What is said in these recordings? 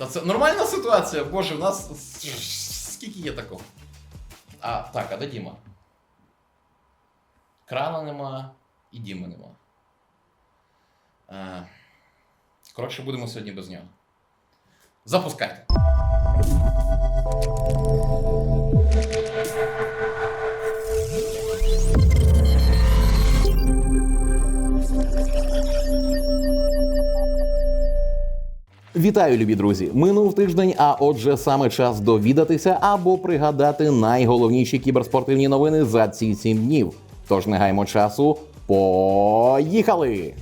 Та це нормальна ситуація, боже, в нас скільки є такого? А, так, а де Діма? Крана нема і Діми нема. А, коротше, будемо сьогодні без нього. Запускайте. Вітаю, любі друзі! Минув тиждень, а отже, саме час довідатися або пригадати найголовніші кіберспортивні новини за ці сім днів. Тож не гаймо часу. Поїхали!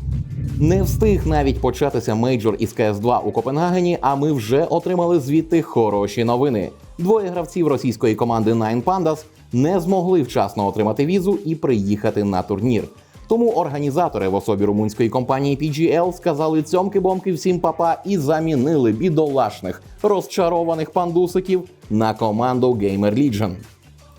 Не встиг навіть початися мейджор із cs 2 у Копенгагені, а ми вже отримали звідти хороші новини. Двоє гравців російської команди Nine Pandas не змогли вчасно отримати візу і приїхати на турнір. Тому організатори в особі румунської компанії PGL сказали цьомки-бомки всім папа і замінили бідолашних розчарованих пандусиків на команду Gamer Legion.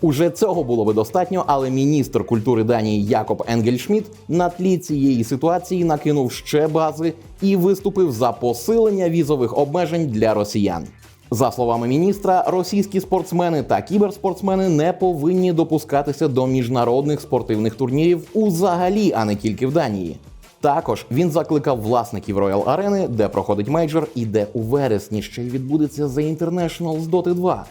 Уже цього було би достатньо, але міністр культури Данії Якоб Енгельшміт на тлі цієї ситуації накинув ще бази і виступив за посилення візових обмежень для росіян. За словами міністра, російські спортсмени та кіберспортсмени не повинні допускатися до міжнародних спортивних турнірів узагалі, а не тільки в Данії. Також він закликав власників Royal Арени, де проходить мейджор, і де у вересні ще й відбудеться The International з Dota 2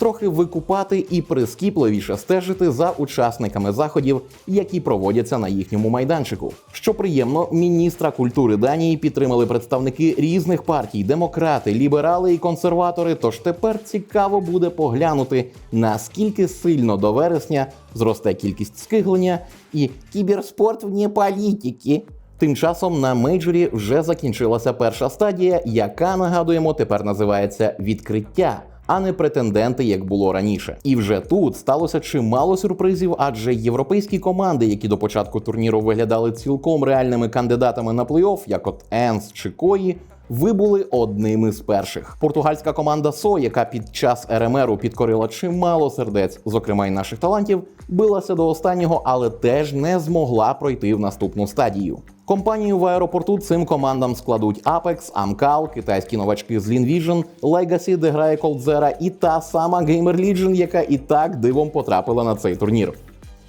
трохи викупати і прискіпливіше стежити за учасниками заходів, які проводяться на їхньому майданчику. Що приємно, міністра культури Данії підтримали представники різних партій: демократи, ліберали і консерватори. Тож тепер цікаво буде поглянути, наскільки сильно до вересня зросте кількість скиглення і кіберспорт вне політики. Тим часом на мейджорі вже закінчилася перша стадія, яка нагадуємо тепер називається відкриття а не претенденти, як було раніше. І вже тут сталося чимало сюрпризів, адже європейські команди, які до початку турніру виглядали цілком реальними кандидатами на плей-офф, як от Енс чи Кої. Ви були одними з перших. Португальська команда СО, яка під час РМРу підкорила чимало сердець, зокрема й наших талантів, билася до останнього, але теж не змогла пройти в наступну стадію. Компанію в аеропорту цим командам складуть Apex, Amcal, китайські новачки з Linvision, Legacy, де грає Coldzera, і та сама Gamer Legion, яка і так дивом потрапила на цей турнір.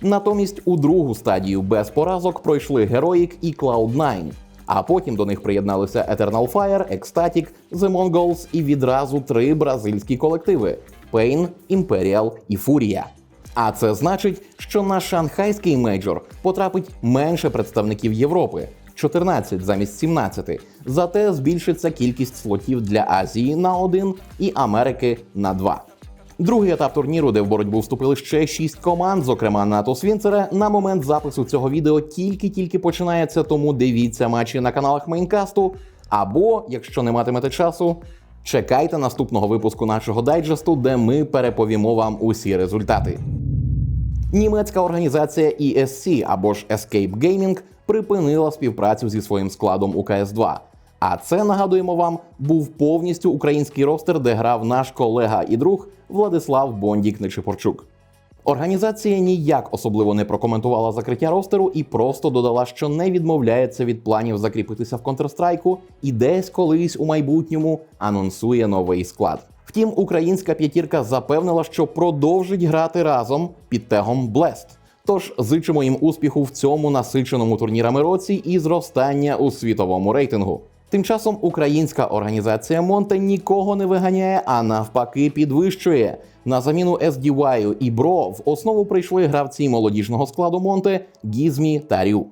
Натомість у другу стадію без поразок пройшли Heroic і Cloud9. А потім до них приєдналися Eternal Fire, Ecstatic, The Mongols і відразу три бразильські колективи: Pain, Imperial і Furia. А це значить, що на шанхайський мейджор потрапить менше представників Європи 14 замість 17. Зате збільшиться кількість слотів для Азії на один і Америки на два. Другий етап турніру, де в боротьбу вступили ще шість команд, зокрема НАТО Свінцера, на момент запису цього відео тільки-тільки починається, тому дивіться матчі на каналах Мейнкасту. Або, якщо не матимете часу, чекайте наступного випуску нашого дайджесту, де ми переповімо вам усі результати. Німецька організація ESC або ж Escape Gaming припинила співпрацю зі своїм складом у КС 2 а це нагадуємо вам був повністю український ростер, де грав наш колега і друг Владислав Бондік Нечипорчук. Організація ніяк особливо не прокоментувала закриття ростеру і просто додала, що не відмовляється від планів закріпитися в Counter-Strike і десь колись у майбутньому анонсує новий склад. Втім, українська п'ятірка запевнила, що продовжить грати разом під тегом Blast. Тож зичимо їм успіху в цьому насиченому турнірами році і зростання у світовому рейтингу. Тим часом українська організація Монте нікого не виганяє, а навпаки, підвищує. На заміну SDY і Бро в основу прийшли гравці молодіжного складу Монте Гізмі та Рю.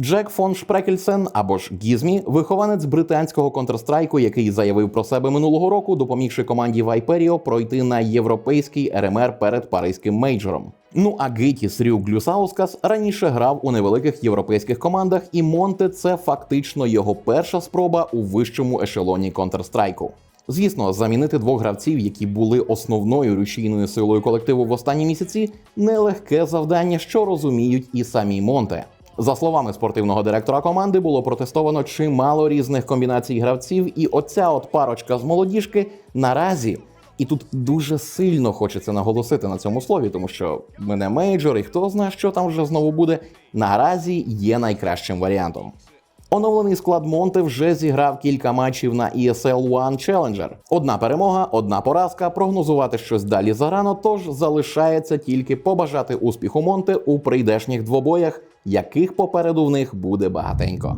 Джек фон Шпрекельсен або ж Гізмі, вихованець британського контрстрайку, який заявив про себе минулого року, допомігши команді Вайперіо пройти на європейський РМР перед паризьким мейджором. Ну а Гитіс Рю Глюсаускас раніше грав у невеликих європейських командах, і Монте це фактично його перша спроба у вищому ешелоні контрстрайку. Звісно, замінити двох гравців, які були основною рушійною силою колективу в останні місяці, нелегке завдання, що розуміють і самі Монте. За словами спортивного директора команди, було протестовано чимало різних комбінацій гравців, і оця от парочка з молодіжки наразі. І тут дуже сильно хочеться наголосити на цьому слові, тому що мене мейджор, і хто знає, що там вже знову буде, наразі є найкращим варіантом. Оновлений склад Монте вже зіграв кілька матчів на ESL One Challenger. Одна перемога, одна поразка. Прогнозувати щось далі зарано, тож залишається тільки побажати успіху Монте у прийдешніх двобоях, яких попереду в них буде багатенько.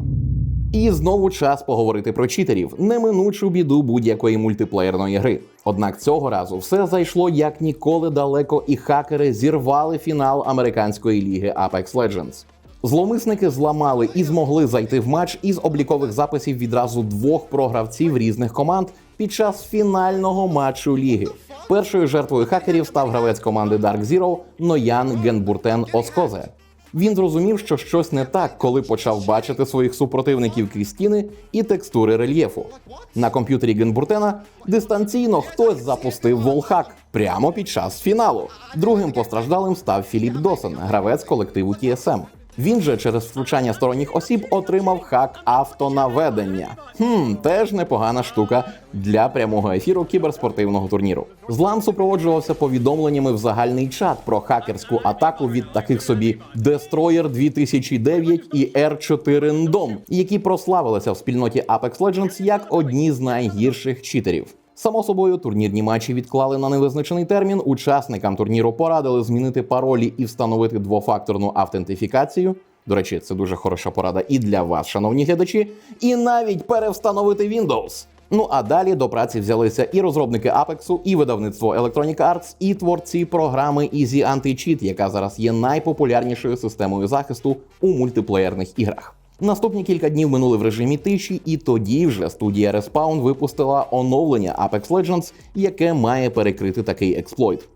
І знову час поговорити про читерів, неминучу біду будь-якої мультиплеєрної гри. Однак цього разу все зайшло як ніколи далеко, і хакери зірвали фінал американської ліги Apex Legends. Зловмисники зламали і змогли зайти в матч із облікових записів відразу двох програвців різних команд під час фінального матчу ліги. Першою жертвою хакерів став гравець команди Dark Zero Ноян Генбуртен Оскозе. Він зрозумів, що щось не так, коли почав бачити своїх супротивників крізь стіни і текстури рельєфу. На комп'ютері Генбуртена дистанційно хтось запустив волхак прямо під час фіналу. Другим постраждалим став Філіп Досен, гравець колективу TSM. Він же через втручання сторонніх осіб отримав хак автонаведення. Хм, теж непогана штука для прямого ефіру кіберспортивного турніру. Злам супроводжувався повідомленнями в загальний чат про хакерську атаку від таких собі Destroyer 2009 і R4 Ndom, які прославилися в спільноті Apex Legends як одні з найгірших читерів. Само собою, турнірні матчі відклали на невизначений термін. Учасникам турніру порадили змінити паролі і встановити двофакторну автентифікацію. До речі, це дуже хороша порада і для вас, шановні глядачі, і навіть перевстановити Windows. Ну а далі до праці взялися і розробники Apex, і видавництво Electronic Arts, і творці програми Easy Anti-Cheat, яка зараз є найпопулярнішою системою захисту у мультиплеєрних іграх. Наступні кілька днів минули в режимі тиші, і тоді вже студія Respawn випустила оновлення Apex Legends, яке має перекрити такий експлойт.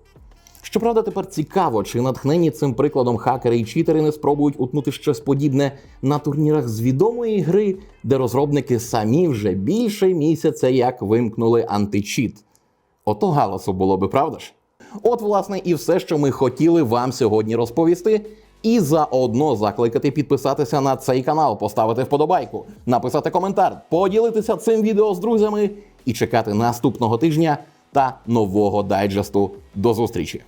Щоправда, тепер цікаво, чи натхнені цим прикладом хакери і читери не спробують утнути щось подібне на турнірах з відомої гри, де розробники самі вже більше місяця як вимкнули античіт. Ото галасу було би, правда ж? От, власне, і все, що ми хотіли вам сьогодні розповісти. І заодно закликати підписатися на цей канал, поставити вподобайку, написати коментар, поділитися цим відео з друзями і чекати наступного тижня та нового дайджесту. До зустрічі!